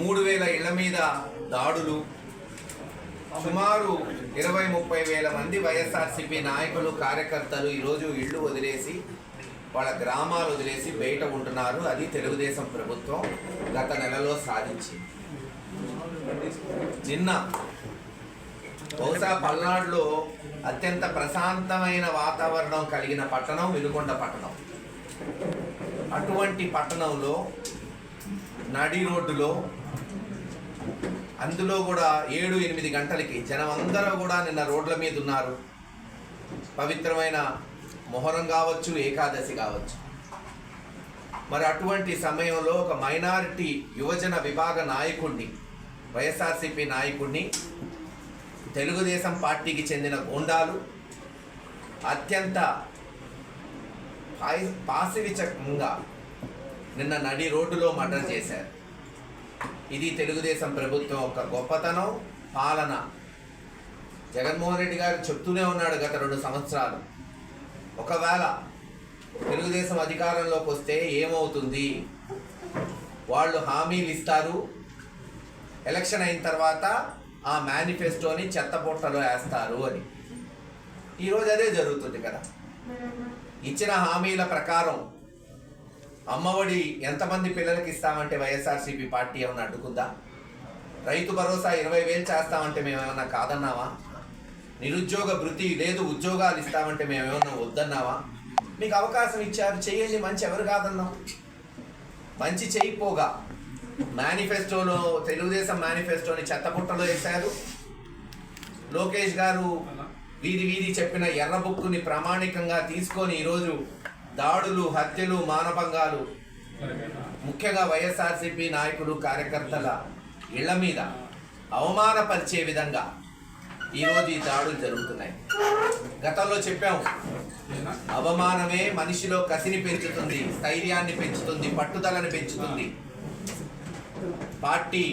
మూడు వేల ఇళ్ళ మీద దాడులు. సుమారు ఇరవై ముప్పై వేల మంది వైఎస్ఆర్సీపీ నాయకులు కార్యకర్తలు ఈరోజు ఇళ్ళు వదిలేసి వాళ్ళ గ్రామాలు వదిలేసి బయట ఉంటున్నారు. అది తెలుగుదేశం ప్రభుత్వం గత నెలలో సాధించింది. నిన్న బహుశా పల్నాడులో అత్యంత ప్రశాంతమైన వాతావరణం కలిగిన పట్టణం వినుకొండ పట్టణం. అటువంటి పట్టణంలో నడి రోడ్డులో అందులో కూడా ఏడు ఎనిమిది గంటలకి జనం అందరూ కూడా నిన్న రోడ్ల మీద ఉన్నారు. పవిత్రమైన మొహరం కావచ్చు ఏకాదశి కావచ్చు. మరి అటువంటి సమయంలో ఒక మైనారిటీ యువజన విభాగ నాయకుడిని వైఎస్ఆర్సీపీ నాయకుడిని తెలుగుదేశం పార్టీకి చెందిన గూండాలు అత్యంత పాయి- పాశవిచకంగా నిన్న నడి రోడ్డులో మర్డర్ చేశారు. ఇది తెలుగుదేశం ప్రభుత్వం యొక్క గొప్పతనం పాలన. జగన్మోహన్ రెడ్డి గారు చెప్తూనే ఉన్నాడు గత రెండు సంవత్సరాలు. ఒకవేళ తెలుగుదేశం అధికారంలోకి వస్తే ఏమవుతుంది? వాళ్ళు హామీలు ఇస్తారు. ఎలక్షన్ అయిన తర్వాత ఆ మేనిఫెస్టోని చెత్తపుట్టలో వేస్తారు అని. ఈరోజు అదే జరుగుతుంది కదా. ఇచ్చిన హామీల ప్రకారం అమ్మఒడి ఎంతమంది పిల్లలకి ఇస్తామంటే వైఎస్ఆర్సీపీ పార్టీ ఏమైనా అడ్డుకుందా? రైతు భరోసా ఇరవై వేలు చేస్తామంటే మేము ఏమన్నా కాదన్నావా? నిరుద్యోగ భృతి లేదు ఉద్యోగాలు ఇస్తామంటే మేము ఏమైనా వద్దన్నావా? మీకు అవకాశం ఇచ్చారు చేయండి మంచి ఎవరు కాదన్నాం మంచి చేయిపోగా మేనిఫెస్టోలో తెలుగుదేశం మేనిఫెస్టోని చెత్తపుట్టలో వేశారు. లోకేష్ గారు వీధి వీధి చెప్పిన ఎర్ర బుక్కుని ప్రామాణికంగా తీసుకొని ఈరోజు దాడులు హత్యలు మానభంగాలు. ముఖ్యంగా వైఎస్ఆర్సీపీ నాయకులు కార్యకర్తల ఇళ్ళ మీద అవమానపరిచే విధంగా ఈరోజు ఈ దాడులు జరుగుతున్నాయి. గతంలో చెప్పాము అవమానమే మనిషిలో కసిని పెంచుతుంది స్థైర్యాన్ని పెంచుతుంది పట్టుదలని పెంచుతుంది. పార్టీ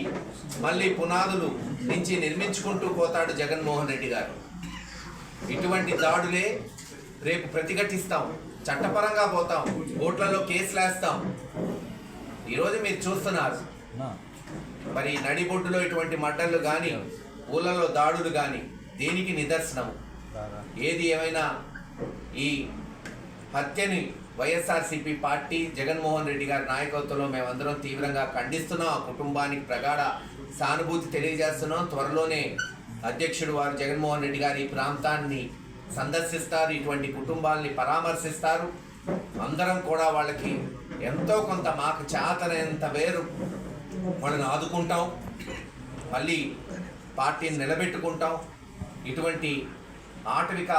మళ్ళీ పునాదులు నుంచి నిర్మించుకుంటూ పోతాడు జగన్మోహన్ రెడ్డి గారు. ఇటువంటి దాడులే రేపు ప్రతిఘటిస్తాం. చట్టపరంగా పోతాం. కోర్టులలో కేసులు వేస్తాం. ఈరోజు మీరు చూస్తున్నారు. మరి నడిబొడ్డులో ఇటువంటి మడ్డలు కానీ ఊళ్ళలో దాడులు కానీ దేనికి నిదర్శనం ఏది ఏమైనా ఈ హత్యని వైఎస్ఆర్సీపీ పార్టీ జగన్మోహన్ రెడ్డి గారి నాయకత్వంలో మేమందరం తీవ్రంగా ఖండిస్తున్నాం. ఆ కుటుంబానికి ప్రగాఢ సానుభూతి తెలియజేస్తున్నాం. త్వరలోనే అధ్యక్షుడు వారు జగన్మోహన్ రెడ్డి గారు ఈ ప్రాంతాన్ని సందర్శిస్తారు ఇటువంటి కుటుంబాలని పరామర్శిస్తారు. అందరం కూడా వాళ్ళకి ఎంతో కొంత మాకు చేతనంత వేరు వాళ్ళని ఆదుకుంటాం మళ్ళీ పార్టీని నిలబెట్టుకుంటాం. ఇటువంటి ఆటవిక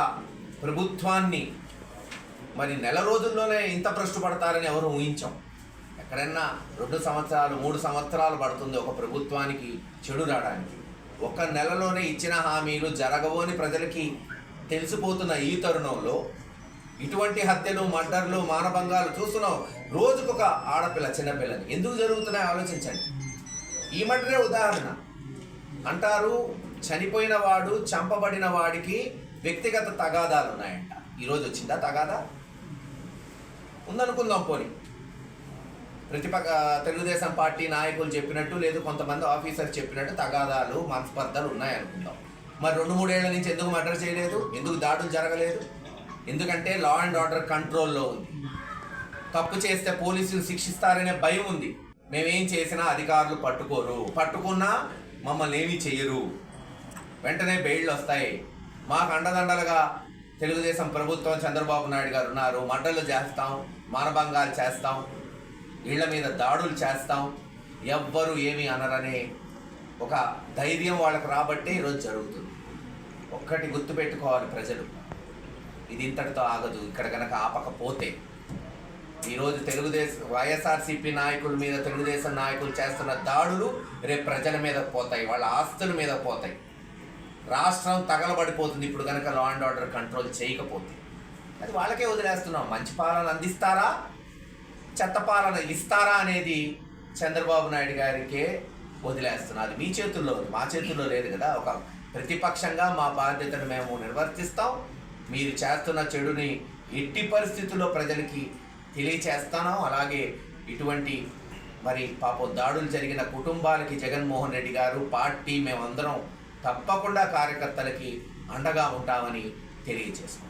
ప్రభుత్వాన్ని మరి నెల రోజుల్లోనే ఇంత పడతారని ఎవరు ఊహించాం. ఎక్కడన్నా రెండు సంవత్సరాలు మూడు సంవత్సరాలు పడుతుంది ఒక ప్రభుత్వానికి చెడు రావడానికి. ఒక నెలలోనే ఇచ్చిన హామీలు జరగవు అని ప్రజలకి తెలిసిపోతున్న ఈ తరుణంలో ఇటువంటి హత్యలు మర్డర్లు మానభంగాలు చూస్తున్నాం. రోజుకొక ఆడపిల్ల చిన్నపిల్లని. ఎందుకు జరుగుతున్నాయి? ఆలోచించండి. ఈ మటరే ఉదాహరణ. అంటారు చనిపోయిన వాడు చంపబడిన వాడికి వ్యక్తిగత తగాదాలు ఉన్నాయంట. ఈరోజు వచ్చిందా తగాదా? ఉందనుకుందాం పోనీ. ప్రతిపక్ష తెలుగుదేశం పార్టీ నాయకులు చెప్పినట్టు లేదు కొంతమంది ఆఫీసర్ చెప్పినట్టు తగాదాలు మనస్పర్ధలు ఉన్నాయనుకుందాం. మరి రెండు మూడేళ్ళ నుంచి ఎందుకు మర్డర్ చేయలేదు? ఎందుకు దాడులు జరగలేదు? ఎందుకంటే లా అండ్ ఆర్డర్ కంట్రోల్లో ఉంది. తప్పు చేస్తే పోలీసులు శిక్షిస్తారనే భయం ఉంది. మేమేం చేసినా అధికారులు పట్టుకోరు. పట్టుకున్నా మమ్మల్ని ఏమీ చేయరు వెంటనే బెయిళ్ళు వస్తాయి. మాకు అండదండలుగా తెలుగుదేశం ప్రభుత్వం చంద్రబాబు నాయుడు గారు ఉన్నారు. మంటలు చేస్తాం మానభంగాలు చేస్తాం ఇళ్ళ మీద దాడులు చేస్తాం. ఎవ్వరు ఏమీ అనరనే ఒక ధైర్యం వాళ్ళకు రాబట్టే ఈరోజు జరుగుతుంది. ఒక్కటి గుర్తుపెట్టుకోవాలి ప్రజలు. ఇది ఇంతటితో ఆగదు. ఇక్కడ కనుక ఆపకపోతే ఈరోజు తెలుగుదేశం వైఎస్ఆర్సీపీ నాయకుల మీద తెలుగుదేశం నాయకులు చేస్తున్న దాడులు రేపు ప్రజల మీద పోతాయి. వాళ్ళ ఆస్తుల మీద పోతాయి. రాష్ట్రం తగలబడిపోతుంది. ఇప్పుడు కనుక లా అండ్ ఆర్డర్ కంట్రోల్ చేయకపోతే. అది వాళ్ళకే వదిలేస్తున్నాం. మంచి పాలన అందిస్తారా? చెత్త పాలన ఇస్తారా అనేది చంద్రబాబు నాయుడు గారికే వదిలేస్తున్నారు అది మీ చేతుల్లో మా చేతుల్లో లేదు కదా. ఒక ప్రతిపక్షంగా మా బాధ్యతను మేము నిర్వర్తిస్తాం. మీరు చేస్తున్న చెడుని ఎట్టి పరిస్థితుల్లో ప్రజలకి తెలియచేస్తాను అలాగే ఇటువంటి మరి పాప దాడులు జరిగిన కుటుంబాలకి జగన్మోహన్ రెడ్డి గారు పార్టీ మేమందరం తప్పకుండా కార్యకర్తలకి అండగా ఉంటామని తెలియజేసుకుంటాం